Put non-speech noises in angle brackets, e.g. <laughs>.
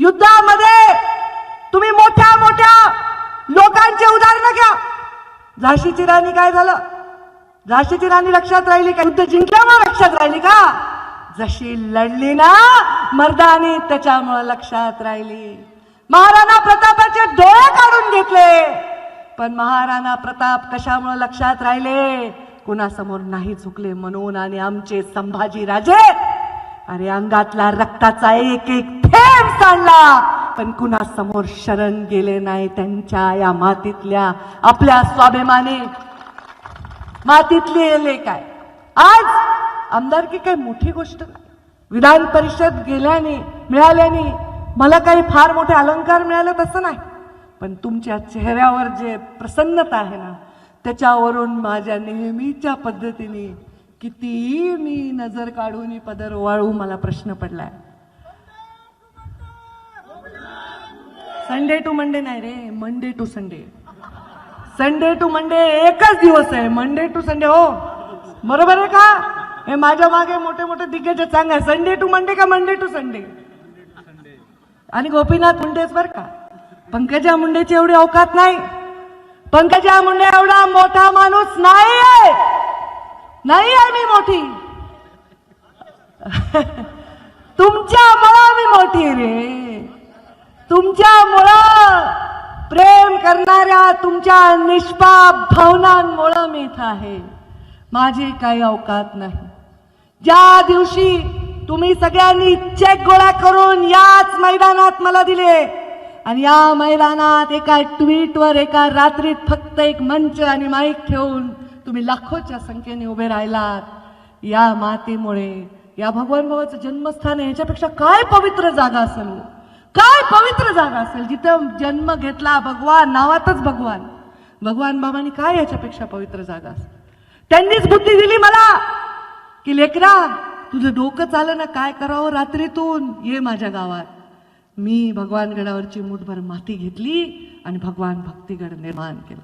युद्धामध्ये तुम्ही मोठ्या मोठ्या लोकांचे उदाहरणं घ्या. झाशीची राणी काय झालं? झाशीची राणी लक्षात राहिली का? युद्ध जिंकल्यामुळे लक्षात राहिली का? जशी लढली ना मर्दानी त्याच्यामुळे लक्षात राहिली. महाराणा प्रतापाचे डोळे काढून घेतले. पण महाराणा प्रताप कशामुळे लक्षात राहिले? कुणासमोर नाही झुकले म्हणून आणि आमचे संभाजी राजे अरे अंगातला रक्ताचा एक एक थेंब काढला. पण कुणासमोर शरण गेले नाही त्यांच्या या मातीतल्या आपल्या स्वाभिमाने. मातीतले येले काय? आज आमदारकी काय मोठी गोष्ट नाही. विधान परिषद गेल्याने मिळाल्याने मला काही फार मोठे अलंकार मिळाले तसं नाही. पण तुमच्या चेहऱ्यावर जे प्रसन्नता आहे ना त्याच्यावरून माझ्या नेहमीच्या पद्धतीने कितीही मी नजर काढून पदर वाळू मला प्रश्न पडलाय. संडे टू मंडे नाही रे Monday to Sunday Sunday to Monday एकच दिवस आहे मंडे टू संडे हो. बरोबर आहे का? हे माझ्या मागे मोठे मोठे दिग्गज सांगा संडे टू मंडे का मंडे टू संडे आणि गोपीनाथ मुंडेच बर का? पंकजा मुंडेची एवढी अवकात नाही. पंकजा मुंडे एवढा मोठा माणूस नाही आहे नाही आहे मी मोठी. <laughs> तुमच्या मला मी मोठी रे. तुमच्यामुळं प्रेम करणाऱ्या तुमच्या निष्पाप भावनांमुळं मी इथं आहे. माझी काही अवकात नाही. ज्या दिवशी तुम्ही सगळ्यांनी चेक गोळा करून याच मैदानात मला दिले आणि या मैदानात एका ट्विटवर एका रात्रीत फक्त एक मंच आणि माईक ठेवून तुम्ही लाखोच्या संख्येने उभे राहिलात या मातेमुळे या भगवान भावाचं जन्मस्थान आहे ह्याच्यापेक्षा काय पवित्र जागा असेल? काय पवित्र जागा असेल जिथं जन्म घेतला भगवान नावातच भगवान. भगवान बाबांनी काय याच्यापेक्षा पवित्र जागा असेल? त्यांनीच बुद्धी दिली मला की लेकरा तुझं डोकं चालं ना काय करावं रात्रीतून? ये माझ्या गावात. मी भगवानगडावरची मुठभर माती घेतली आणि भगवान भक्तिगड निर्माण केलं.